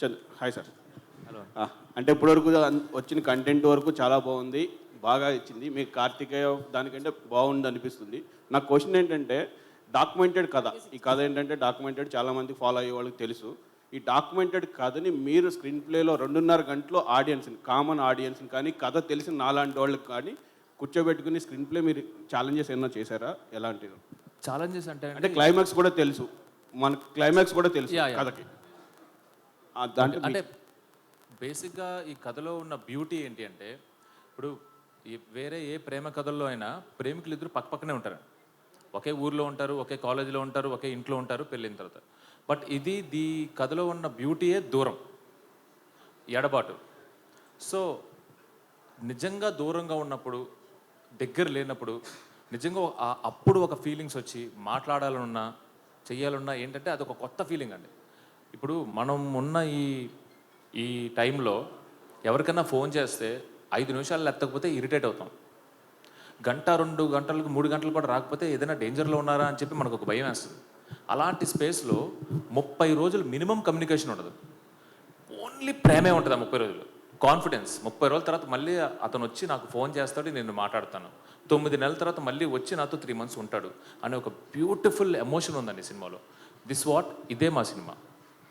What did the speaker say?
చల్ hi sir hello అంటే ఇప్పటివరకు వచ్చిన కంటెంట్ వరకు చాలా బాగుంది బాగా ఇచ్చింది. మీకు కార్తికేయ దానికంటే బాగుంది అనిపిస్తుంది. నా క్వశ్చన్ ఏంటంటే డాక్యుమెంటెడ్ కథ. ఈ కథ ఏంటంటే డాక్యుమెంటెడ్ చాలా మంది ఫాలో అయ్యే వాళ్ళకి తెలుసు. ఈ డాక్యుమెంటెడ్ కథని మీరు స్క్రీన్ ప్లేలో రెండున్నర గంటలో ఆడియన్స్ని కామన్ ఆడియన్స్ని కానీ కథ తెలిసిన నాలాంటి వాళ్ళకి కానీ కూర్చోబెట్టుకుని స్క్రీన్ ప్లే మీరు ఛాలెంజెస్ ఏమైనా చేశారా? ఎలాంటివి? ఛాలెంజెస్ అంటే అంటే క్లైమాక్స్ కూడా తెలుసు. మన క్లైమాక్స్ కూడా తెలుసు. కథకి. అంటే బేసిక్గా ఈ కథలో ఉన్న బ్యూటీ ఏంటి అంటే ఇప్పుడు వేరే ఏ ప్రేమ కథల్లో అయినా ప్రేమికులు ఇద్దరు పక్క పక్కనే ఉంటారు. ఒకే ఊర్లో ఉంటారు ఒకే కాలేజీలో ఉంటారు ఒకే ఇంట్లో ఉంటారు పెళ్ళిన తర్వాత. బట్ ఇది దీ కథలో ఉన్న బ్యూటీయే దూరం ఎడబాటు. సో నిజంగా దూరంగా ఉన్నప్పుడు దగ్గర లేనప్పుడు నిజంగా అప్పుడు ఒక ఫీలింగ్స్ వచ్చి మాట్లాడాలనున్నా చెయ్యాలన్నా ఏంటంటే అది ఒక కొత్త ఫీలింగ్ అండి. ఇప్పుడు మనం ఉన్న ఈ ఈ టైంలో ఎవరికైనా ఫోన్ చేస్తే ఐదు నిమిషాలు ఎత్తకపోతే ఇరిటేట్ అవుతాం. గంట రెండు గంటలకు మూడు గంటలు కూడా రాకపోతే ఏదైనా డేంజర్లో ఉన్నారా అని చెప్పి మనకు ఒక భయం వేస్తుంది. అలాంటి స్పేస్లో ముప్పై రోజులు మినిమం కమ్యూనికేషన్ ఉండదు. ఓన్లీ ప్రేమే ఉంటుంది ఆ ముప్పై రోజులు. కాన్ఫిడెన్స్. ముప్పై రోజుల తర్వాత మళ్ళీ అతను వచ్చి నాకు ఫోన్ చేస్తాడు నేను మాట్లాడతాను. తొమ్మిది నెలల తర్వాత మళ్ళీ వచ్చి నాతో త్రీ మంత్స్ ఉంటాడు అనే ఒక బ్యూటిఫుల్ ఎమోషన్ ఉందండి సినిమాలో. దిస్ వాట్ ఇదే మా సినిమా.